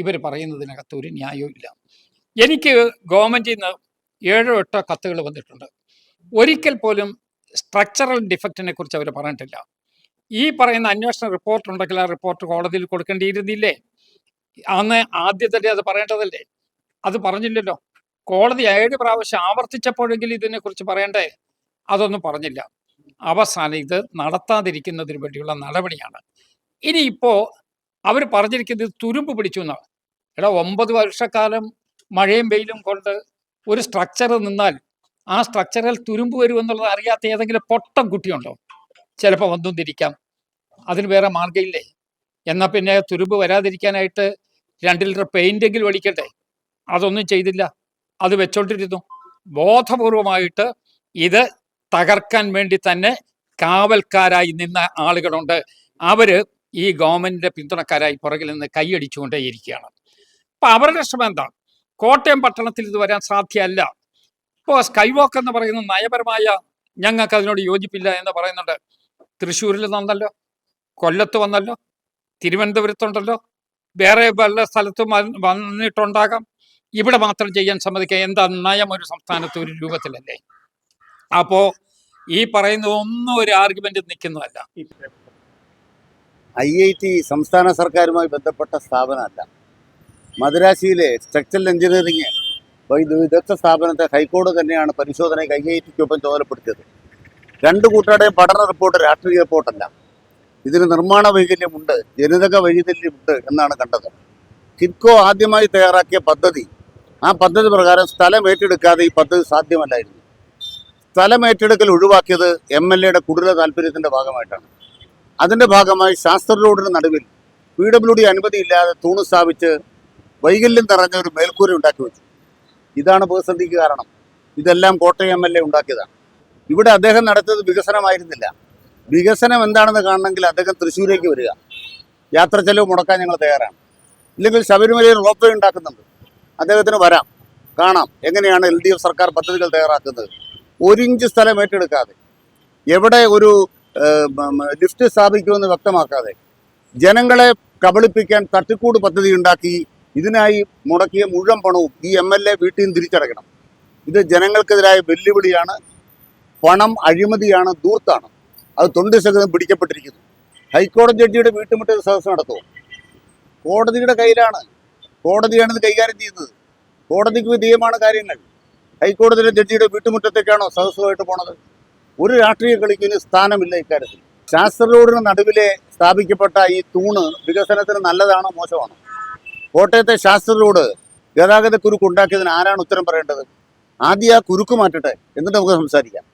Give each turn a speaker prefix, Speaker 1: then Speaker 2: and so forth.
Speaker 1: ഇവർ പറയുന്നതിനകത്ത് ഒരു ന്യായവും ഇല്ല. എനിക്ക് ഗവൺമെന്റിൽ നിന്ന് ഏഴോ എട്ടോ കത്തുകൾ വന്നിട്ടുണ്ട്. ഒരിക്കൽ പോലും സ്ട്രക്ചറൽ ഡിഫക്റ്റിനെ കുറിച്ച് അവർ പറഞ്ഞിട്ടില്ല. ഈ പറയുന്ന അന്വേഷണ റിപ്പോർട്ട് ഉണ്ടെങ്കിൽ ആ റിപ്പോർട്ട് കോടതിയിൽ കൊടുക്കേണ്ടിയിരുന്നില്ലേ? അന്ന് ആദ്യത്തെ അത് പറയേണ്ടതല്ലേ? അത് പറഞ്ഞില്ലല്ലോ. കോടതി ഏഴ് പ്രാവശ്യം ആവർത്തിച്ചപ്പോഴെങ്കിലും ഇതിനെക്കുറിച്ച് പറയണ്ടേ? അതൊന്നും പറഞ്ഞില്ല. അവസാനം ഇത് നടത്താതിരിക്കുന്നതിന് വേണ്ടിയുള്ള നടപടിയാണ്. ഇനിയിപ്പോൾ അവർ പറഞ്ഞിരിക്കുന്നത് തുരുമ്പ് പിടിച്ചു എന്നാണ്. എടാ ഒമ്പത് വർഷക്കാലം മഴയും വെയിലും കൊണ്ട് ഒരു സ്ട്രക്ചർ നിന്നാൽ ആ സ്ട്രക്ചറിൽ തുരുമ്പ് വരുമെന്നുള്ളത് അറിയാത്ത ഏതെങ്കിലും പൊട്ടം കുട്ടിയുണ്ടോ? ചിലപ്പോൾ വന്നും തിരിക്കാം അതിന് വേറെ മാർഗമില്ലേ? എന്നാൽ പിന്നെ തുരുമ്പ് വരാതിരിക്കാനായിട്ട് രണ്ട് ലിറ്റർ പെയിന്റെങ്കിലും അടിക്കട്ടെ അതൊന്നും ചെയ്തില്ല. അത് വെച്ചോണ്ടിരുന്നു. ബോധപൂർവമായിട്ട് ഇത് തകർക്കാൻ വേണ്ടി തന്നെ കാവൽക്കാരായി നിന്ന ആളുകളുണ്ട്. അവർ ഈ ഗവൺമെന്റിന്റെ പിന്തുണക്കാരായി പുറകിൽ നിന്ന് കൈയടിച്ചുകൊണ്ടേയിരിക്കുകയാണ്. അപ്പൊ അവരുടെ ശ്രമം എന്താ കോട്ടയം പട്ടണത്തിൽ ഇത് വരാൻ സാധ്യമല്ല ഇപ്പോൾ സ്കൈ വോക്ക് എന്ന് പറയുന്ന നയപരമായ ഞങ്ങൾക്ക് അതിനോട് യോജിപ്പില്ല എന്ന് പറയുന്നുണ്ട്. തൃശ്ശൂരിൽ വന്നല്ലോ കൊല്ലത്ത് വന്നല്ലോ തിരുവനന്തപുരത്തുണ്ടല്ലോ വേറെ പല സ്ഥലത്തും വന്ന് വന്നിട്ടുണ്ടാകാം. ഇവിടെ മാത്രം ചെയ്യാൻ സമ്മതിക്കുക എന്താ നയം ഒരു സംസ്ഥാനത്ത് ഒരു രൂപത്തിലല്ലേ? അപ്പോ ഈ പറയുന്ന ഒന്നും ഒരു ആർഗ്യുമെന്റ് നിൽക്കുന്നതല്ല.
Speaker 2: ഐ ഐ ടി സംസ്ഥാന സർക്കാരുമായി ബന്ധപ്പെട്ട സ്ഥാപനമല്ല. മദ്രാശിയിലെ സ്ട്രക്ചറൽ എഞ്ചിനീയറിംഗ് വിദഗ്ധ സ്ഥാപനത്തെ ഹൈക്കോടതി തന്നെയാണ് പരിശോധനയ്ക്ക് ഐ ചുമതലപ്പെടുത്തിയത് രണ്ട് കൂട്ടരുടെയും പഠന റിപ്പോർട്ട് രാഷ്ട്രീയ റിപ്പോർട്ടല്ല ഇതിന് നിർമ്മാണ വൈകല്യമുണ്ട് ജനിതക വൈകല്യമുണ്ട് എന്നാണ് കണ്ടത്. കിറ്റ്കോ ആദ്യമായി തയ്യാറാക്കിയ പദ്ധതി ആ പദ്ധതി പ്രകാരം സ്ഥലം ഏറ്റെടുക്കാതെ ഈ പദ്ധതി സാധ്യമല്ലായിരുന്നു. സ്ഥലം ഏറ്റെടുക്കൽ ഒഴിവാക്കിയത് എം എൽ എയുടെ കുടില താല്പര്യത്തിന്റെ ഭാഗമായിട്ടാണ്. അതിന്റെ ഭാഗമായി ശാസ്ത്ര റോഡിന് നടുവിൽ പി ഡബ്ല്യു ഡി അനുമതിയില്ലാതെ തൂണ് സ്ഥാപിച്ച് വൈകല്യം നിറഞ്ഞ ഒരു മേൽക്കൂര ഉണ്ടാക്കി വെച്ചു. ഇതാണ് പ്രതിസന്ധിക്ക് കാരണം. ഇതെല്ലാം കോട്ടയം എം എൽ എ ഉണ്ടാക്കിയതാണ്. ഇവിടെ അദ്ദേഹം നടത്തിയത് വികസനമായിരുന്നില്ല. വികസനം എന്താണെന്ന് കാണണമെങ്കിൽ അദ്ദേഹം തൃശ്ശൂരേക്ക് വരിക. യാത്ര ചെലവ് മുടക്കാൻ ഞങ്ങൾ തയ്യാറാണ്. ഇല്ലെങ്കിൽ ശബരിമലയിൽ റോപ്പ് വേ ഉണ്ടാക്കുന്നുണ്ട്. അദ്ദേഹത്തിന് വരാം. കാണാം. എങ്ങനെയാണ് എൽ ഡി എഫ് സർക്കാർ പദ്ധതികൾ തയ്യാറാക്കുന്നത്. ഒരു ഇഞ്ച് സ്ഥലം ഏറ്റെടുക്കാതെ എവിടെ ഒരു ലിഫ്റ്റ് സ്ഥാപിക്കുമെന്ന് വ്യക്തമാക്കാതെ ജനങ്ങളെ കബളിപ്പിക്കാൻ തട്ടിക്കൂട് പദ്ധതി ഉണ്ടാക്കി ഇതിനായി മുടക്കിയ മുഴുവൻ പണവും ഈ എം എൽ എ വീട്ടിൽ നിന്ന് തിരിച്ചടയ്ക്കണം. ഇത് ജനങ്ങൾക്കെതിരായ വെല്ലുവിളിയാണ്. പണം അഴിമതിയാണ് ദൂർത്താണ് അത് തൊണ്ടി സഹിതം പിടിക്കപ്പെട്ടിരിക്കുന്നു. ഹൈക്കോടതി ജഡ്ജിയുടെ വീട്ടുമുട്ടൽ സദസ്സ് നടത്തുമോ കോടതിയുടെ കയ്യിലാണ്. കോടതിയാണ് ഇത് കൈകാര്യം ചെയ്യുന്നത്. കോടതിക്ക് വിധേയമാണ് കാര്യങ്ങൾ. ഹൈക്കോടതിയിലെ ജഡ്ജിയുടെ വീട്ടുമുറ്റത്തേക്കാണോ സദസ്സുമായിട്ട് പോണത്? ഒരു രാഷ്ട്രീയ കളിക്കിന് സ്ഥാനമില്ല ഇക്കാര്യത്തിൽ. ശാസ്ത്ര റോഡിന് നടുവിലെ സ്ഥാപിക്കപ്പെട്ട ഈ തൂണ് വികസനത്തിന് നല്ലതാണോ മോശമാണോ? കോട്ടയത്തെ ശാസ്ത്ര റോഡ് ഗതാഗത കുരുക്ക് ഉണ്ടാക്കിയതിന് ആരാണ് ഉത്തരം പറയേണ്ടത്? ആദ്യം ആ കുരുക്ക് മാറ്റട്ടെ എന്നിട്ട് നമുക്ക് സംസാരിക്കാം.